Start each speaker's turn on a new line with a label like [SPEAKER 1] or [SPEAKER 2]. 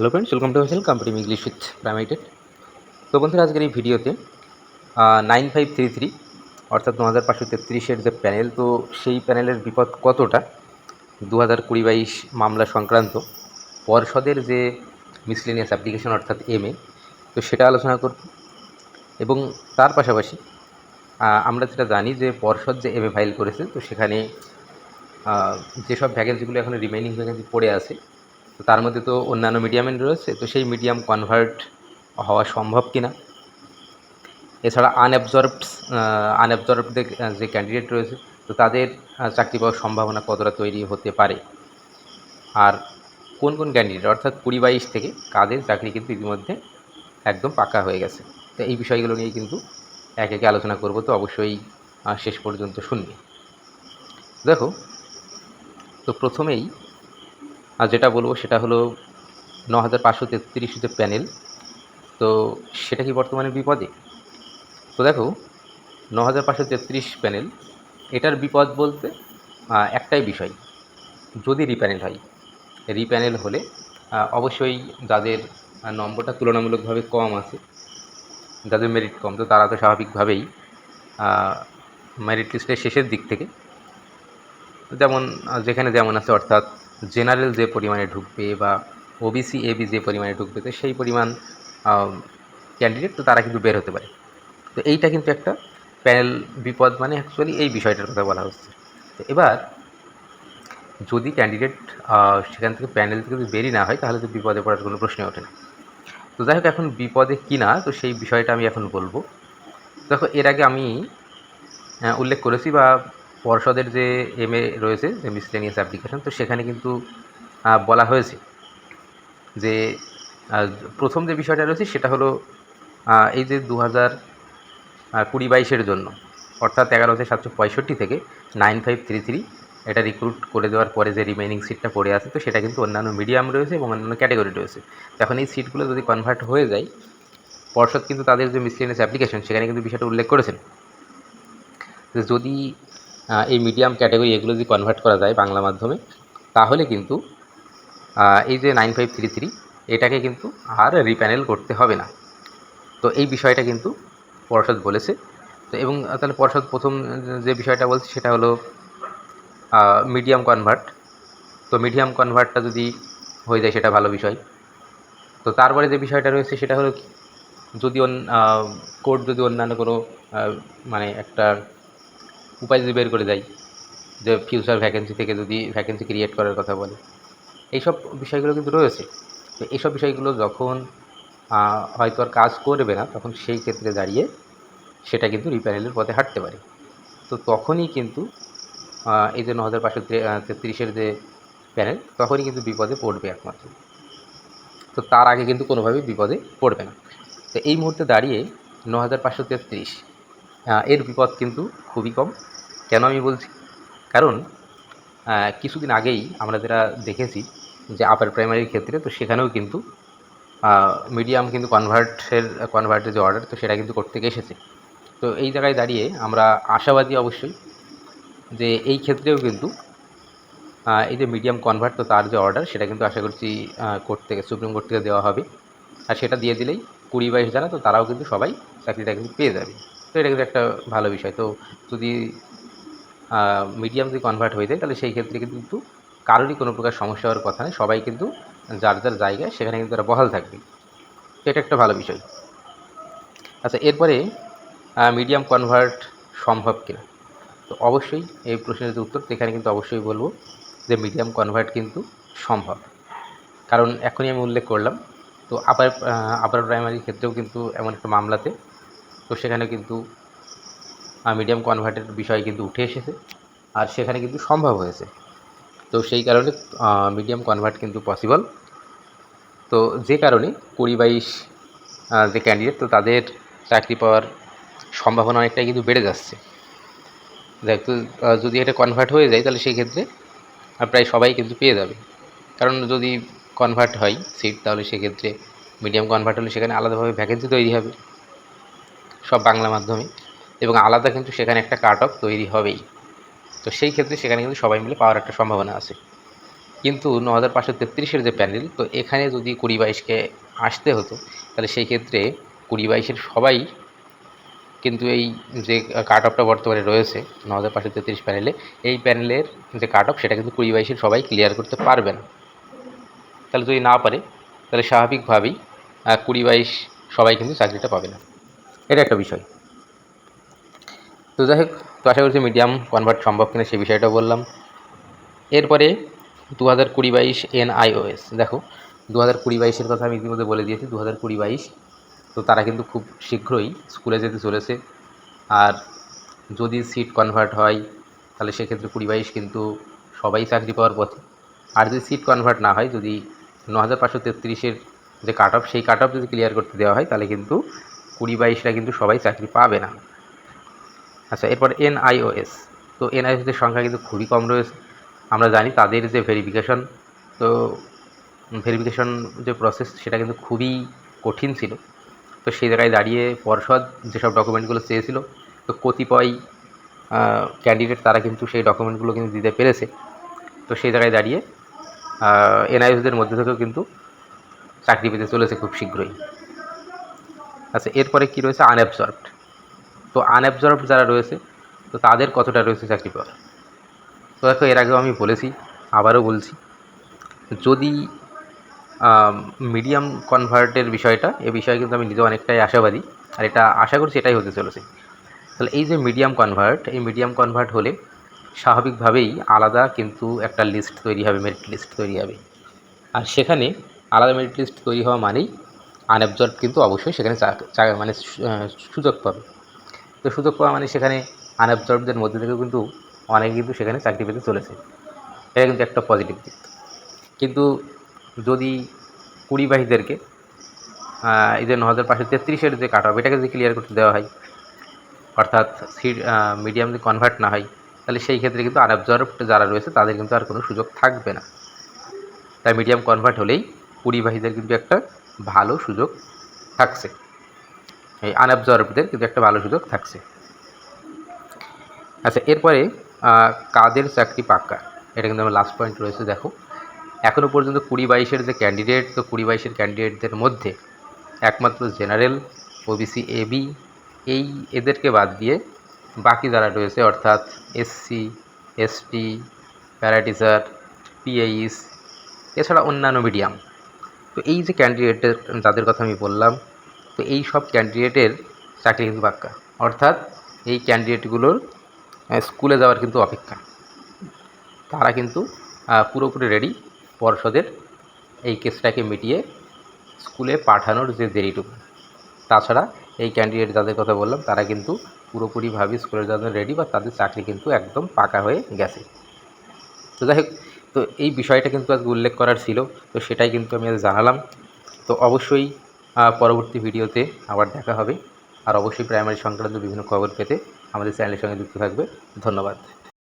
[SPEAKER 1] Hello friends welcome to হোসেল company English with প্রাইমাইটেড তো বন্ধুরা, আজকের এই ভিডিওতে নাইন ফাইভ থ্রি থ্রি অর্থাৎ দু হাজার পাঁচশো তেত্রিশের যে প্যানেল তো সেই প্যানেলের বিপদ কতটা? দু হাজার কুড়ি বাইশ মামলা সংক্রান্ত, পর্ষদের যে মিসলেনিয়াস অ্যাপ্লিকেশন অর্থাৎ এম এ তো সেটা আলোচনা করব। এবং তার পাশাপাশি আমরা যেটা জানি যে পর্ষদ যে এম এ ফাইল করেছে, তো সেখানে যেসব ভ্যাকেন্সিগুলো এখন রিমেইনিং ভ্যাকেন্সি পড়ে আছে তো তার মধ্যে তো অন্যান্য মিডিয়ামের রয়েছে, তো সেই মিডিয়াম কনভার্ট হওয়া সম্ভব কি না এছাড়া আনঅ্যাবজর্বড আনঅ্যাবজর্বড যে ক্যান্ডিডেট রয়েছে, তো তাদের চাকরি পাওয়ার সম্ভাবনা কতটা তৈরি হতে পারে? আর কোন কোন ক্যান্ডিডেট অর্থাৎ কুড়ি বাইশ থেকে কাদের চাকরি কিন্তু ইতিমধ্যে একদম পাকা হয়ে গেছে। তো এই বিষয়গুলো নিয়ে কিন্তু এক একে আলোচনা করব, তো অবশ্যই শেষ পর্যন্ত শুনবে। দেখো, তো প্রথমেই আর যেটা বলব সেটা হলো ন হাজার পাঁচশো তেত্রিশ যে প্যানেল, তো সেটা কি বর্তমানে বিপদে? তো দেখো ন হাজার পাঁচশো তেত্রিশ প্যানেল, এটার বিপদ বলতে একটাই বিষয়, যদি রিপ্যানেল হয়। রিপ্যানেল হলে অবশ্যই যাদের নম্বরটা তুলনামূলকভাবে কম আছে, যাদের মেরিট কম, তো তারা তো স্বাভাবিকভাবেই মেরিট লিস্টের শেষের দিক থেকে, যেমন যেখানে যেমন আছে, অর্থাৎ জেনারেল যে পরিমাণে ঢুকবে বা ওবিসি এবি যে পরিমাণে ঢুকবে, তো সেই পরিমাণ ক্যান্ডিডেট তো তারা কিন্তু বের হতে পারে। তো এইটা কিন্তু একটা প্যানেল বিপদ মানে অ্যাকচুয়ালি এই বিষয়টার কথা বলা হচ্ছে। তো এবার যদি ক্যান্ডিডেট সেখান থেকে প্যানেল থেকে যদি বেরিয়ে না হয়, তাহলে তো বিপদে পড়ার কোনো প্রশ্নই ওঠে না। তো যাই হোক, এখন বিপদে কি না তো সেই বিষয়টা আমি এখন বলব। দেখো, এর আগে আমি উল্লেখ করেছি বা পর্ষদের যে এম এ রয়েছে, যে মিসলেনিয়াস অ্যাপ্লিকেশন তো সেখানে কিন্তু বলা হয়েছে যে প্রথম যে বিষয়টা রয়েছে সেটা হলো এই যে দু হাজার কুড়ি বাইশের জন্য, অর্থাৎ এগারো হাজার সাতশো পঁয়ষট্টি থেকে নাইন ফাইভ থ্রি থ্রি এটা রিক্রুট করে দেওয়ার পরে যে রিমেইনিং সিটটা পড়ে আছে, তো সেটা কিন্তু অন্যান্য মিডিয়াম রয়েছে এবং অন্যান্য ক্যাটাগরি রয়েছে। এখন এই সিটগুলো যদি কনভার্ট হয়ে যায়, পর্ষদ কিন্তু তাদের যে মিসলেনিয়াস অ্যাপ্লিকেশন সেখানে কিন্তু বিষয়টা উল্লেখ করেছেন। যে যদি এই মিডিয়াম ক্যাটাগরি এগুলো যদি কনভার্ট করা যায় বাংলা মাধ্যমে, তাহলে কিন্তু এই যে নাইন ফাইভ থ্রি থ্রি এটাকে কিন্তু আর রিপ্যানেল করতে হবে না। তো এই বিষয়টা কিন্তু পর্ষদ বলেছে। তো এবং তাহলে পর্ষদ প্রথম যে বিষয়টা বলছে সেটা হলো মিডিয়াম কনভার্ট তো মিডিয়াম কনভার্টটা যদি হয়ে যায়, সেটা ভালো বিষয়। তো তারপরে যে বিষয়টা রয়েছে, সেটা হলো যদি কোর্ট যদি অন্যান্য কোনো মানে একটা উপায় যদি বের করে দেয়, যে ফিউচার ভ্যাকেন্সি থেকে যদি ভ্যাকেন্সি ক্রিয়েট করার কথা বলে, এইসব বিষয়গুলো কিন্তু রয়েছে। তো এইসব বিষয়গুলো যখন হয়তো আর কাজ করবে না, তখন সেই ক্ষেত্রে দাঁড়িয়ে সেটা কিন্তু রিপ্যানেলের পথে হাঁটতে পারে। তো তখনই কিন্তু এই যে ন হাজার পাঁচশো তেত্রিশের যে প্যানেল তখনই কিন্তু বিপদে পড়বে একমাত্র। তো তার আগে কিন্তু কোনোভাবেই বিপদে পড়বে না। তো এই মুহূর্তে দাঁড়িয়ে ন হাজার পাঁচশো তেত্রিশ এর বিপদ কিন্তু খুবই কম। কেন আমি বলছি? কারণ কিছুদিন আগেই আমরা যেটা দেখেছি যে আপার প্রাইমারির ক্ষেত্রে, তো সেখানেও কিন্তু মিডিয়াম কিন্তু কনভার্টের কনভার্টের যে অর্ডার তো সেটা কিন্তু করতে এসেছে। তো এই জায়গায় দাঁড়িয়ে আমরা আশাবাদী অবশ্যই যে এই ক্ষেত্রেও কিন্তু এই যে মিডিয়াম কনভার্ট তো তার যে অর্ডার সেটা কিন্তু আশা করছি কোর্ট থেকে, সুপ্রিম কোর্ট থেকে দেওয়া হবে। আর সেটা দিয়ে দিলেই কুড়ি বাইশ যারা তো তারাও কিন্তু সবাই চাকরিটা কিন্তু পেয়ে যাবে। তো এটা কিন্তু একটা ভালো বিষয়। তো যদি মিডিয়াম যদি কনভার্ট হয়ে যায়, তাহলে সেই ক্ষেত্রে কিন্তু কারোরই কোনো প্রকার সমস্যা হওয়ার কথা নেই সবাই কিন্তু যার যার জায়গায় সেখানে কিন্তু তারা বহাল থাকবে। তো এটা একটা ভালো বিষয়। আচ্ছা এরপরে মিডিয়াম কনভার্ট সম্ভব কিনা? তো অবশ্যই এই প্রশ্নের যে উত্তর, তো এখানে কিন্তু অবশ্যই বলব যে মিডিয়াম কনভার্ট কিন্তু সম্ভব। কারণ এখনই আমি উল্লেখ করলাম। তো আপার আপার প্রাইমারির ক্ষেত্রেও কিন্তু এমন একটা মামলাতে তো সেখানে কিন্তু মিডিয়াম কনভার্টের বিষয় কিন্তু উঠে এসেছে আর সেখানে কিন্তু সম্ভব হয়েছে। তো সেই কারণে মিডিয়াম কনভার্ট কিন্তু পসিবল তো যে কারণে কুড়ি বাইশ যে ক্যান্ডিডেট তো তাদের চাকরি পাওয়ার সম্ভাবনা অনেকটাই কিন্তু বেড়ে যাচ্ছে। দেখ তো যদি এটা কনভার্ট হয়ে যায়, তাহলে সেই ক্ষেত্রে প্রায় সবাই কিন্তু পেয়ে যাবে। কারণ যদি কনভার্ট হয় সিট তাহলে সেক্ষেত্রে মিডিয়াম কনভার্ট হলে সেখানে আলাদাভাবে ভ্যাকেন্সি তৈরি হবে। সব বাংলা মাধ্যমে এবং আলাদা কিন্তু সেখানে একটা কাট অফ তৈরি হবেই। তো সেই ক্ষেত্রে সেখানে কিন্তু সবাই মিলে পাওয়ার একটা সম্ভাবনা আছে। কিন্তু ন হাজার পাঁচশো তেত্রিশের যে প্যানেল, তো এখানে যদি কুড়ি বাইশকে আসতে হতো, তাহলে সেই ক্ষেত্রে কুড়ি বাইশের সবাই কিন্তু এই যে কাট অফটা বর্তমানে রয়েছে ন হাজার পাঁচশো তেত্রিশ প্যানেলে, এই প্যানেলের যে কাট অফ সেটা কিন্তু কুড়ি বাইশের সবাই ক্লিয়ার করতে পারবে না তাহলে যদি না পারে, তাহলে স্বাভাবিকভাবেই কুড়ি বাইশ সবাই কিন্তু চাকরিটা পাবে না। এটা একটা বিষয়। তো যাই হোক, তো আশা করছি মিডিয়াম কনভার্ট সম্ভব কিনা সেই বিষয়টা বললাম। এরপরে দু হাজার কুড়ি বাইশ এনআইওএস, দেখো দু হাজার কুড়ি বাইশের কথা আমি ইতিমধ্যে বলে দিয়েছি দু হাজার কুড়ি বাইশ, তো তারা কিন্তু খুব শীঘ্রই স্কুলে যেতে চলেছে। আর যদি সিট কনভার্ট হয়, তাহলে সেক্ষেত্রে কুড়ি বাইশ কিন্তু সবাই চাকরি পাওয়ার পথে। আর যদি সিট কনভার্ট না হয়, যদি ন হাজার পাঁচশো তেত্রিশের যে কাট অফ সেই কাট অফ যদি ক্লিয়ার করতে দেওয়া হয়, তাহলে কিন্তু কুড়ি বাইশরা কিন্তু সবাই চাকরি পাবে না। আচ্ছা এরপর এনআইওএস। তো এনআইওএসের সংখ্যা কিন্তু খুবই কম রয়েছে। আমরা জানি তাদের যে ভেরিফিকেশন তো ভেরিফিকেশন যে প্রসেস সেটা কিন্তু খুবই কঠিন ছিল। তো সেই জায়গায় দাঁড়িয়ে পর্ষদ যেসব ডকুমেন্টগুলো চেয়েছিল, তো কতিপয় ক্যান্ডিডেট তারা কিন্তু সেই ডকুমেন্টগুলো কিন্তু দিতে পেরেছে। তো সেই জায়গায় দাঁড়িয়ে এনআইএসদের মধ্যে থেকেও কিন্তু চাকরি পেতে চলেছে খুব শীঘ্রই। আচ্ছা এরপরে কী রয়েছে? আনঅ্যাবজর্বড তো আনঅ্যাবজর্বড যারা রয়েছে, তো তাদের কতটা রয়েছে চাকরি পাওয়ার তো দেখো, এর আগেও আমি বলেছি, আবারও বলছি, যদি মিডিয়াম কনভার্টের বিষয়টা, এ বিষয়ে কিন্তু আমি নিজে অনেকটাই আশাবাদী, আর এটা আশা করছি এটাই হতে চলেছে। তাহলে এই যে মিডিয়াম কনভার্ট এই মিডিয়াম কনভার্ট হলে স্বাভাবিকভাবেই আলাদা কিন্তু একটা লিস্ট তৈরি হবে মেরিট লিস্ট তৈরি হবে। আর সেখানে আলাদা মেরিট লিস্ট তৈরি হওয়া মানেই আনঅ্যাবজর্ব কিন্তু অবশ্যই সেখানে মানে সুযোগ পাবে। তো সুযোগ পাওয়া মানে সেখানে আনঅ্যাবজর্বদের মধ্যে থেকেও কিন্তু অনেকে কিন্তু সেখানে চাকরি পেতে চলেছে। এটা কিন্তু একটা পজিটিভ দিক। কিন্তু যদি কুড়ি বাইশদেরকে আহ, এই যে ন হাজার পাঁচশো তেত্রিশের যে কাট অফ এটাকে যদি ক্লিয়ার করতে দেওয়া হয় অর্থাৎ সিট মিডিয়াম যদি কনভার্ট না হয় তাহলে সেই ক্ষেত্রে কিন্তু আনঅবজার্ভড যারা রয়েছে তাদের কিন্তু আর কোনো সুযোগ থাকবে না। তাই মিডিয়াম কনভার্ট হলেই কুড়িবাহীদের কিন্তু একটা ভালো সুযোগ থাকছে। এই আনঅবজার্ভদের কিন্তু একটা ভালো সুযোগ থাকছে। আচ্ছা এরপরে কাদের চাকরি পাক্কা? এটা কিন্তু আমার লাস্ট পয়েন্ট রয়েছে, দেখো। এখনও পর্যন্ত কুড়ি বাইশের যে ক্যান্ডিডেট তো কুড়ি বাইশের ক্যান্ডিডেটদের মধ্যে একমাত্র জেনারেল ওবিসি এবি এই এদেরকে বাদ দিয়ে বাকি যারা রয়েছে, অর্থাৎ এসসি এসটি প্যারাটিচার পিএইস এছাড়া অন্যান্য মিডিয়াম তো এই যে ক্যান্ডিডেটের যাদের কথা আমি বললাম, তো এই সব ক্যান্ডিডেটের চাকরি কিন্তু পাক্কা। অর্থাৎ এই ক্যান্ডিডেটগুলোর স্কুলে যাওয়ার কিন্তু অপেক্ষা। তারা কিন্তু পুরোপুরি রেডি পর্ষদের এই কেসটাকে মিটিয়ে স্কুলে পাঠানোর যে দেরিটুকু। তাছাড়া এই ক্যান্ডিডেট যাদের কথা বললাম, তারা কিন্তু পুরোপুরিভাবে স্কুলের জন্য রেডি বা তাদের চাকরি কিন্তু একদম পাকা হয়ে গেছে। তো যাই হোক তো এই বিষয়টা কিন্তু আজকে উল্লেখ করার ছিল, তো সেটাই কিন্তু আমি আজ জানালাম। তো অবশ্যই পরবর্তী ভিডিওতে আবার দেখা হবে। আর অবশ্যই প্রাইমারি সংক্রান্ত বিভিন্ন খবর পেতে আমাদের চ্যানেলের সঙ্গে যুক্ত থাকবে। ধন্যবাদ।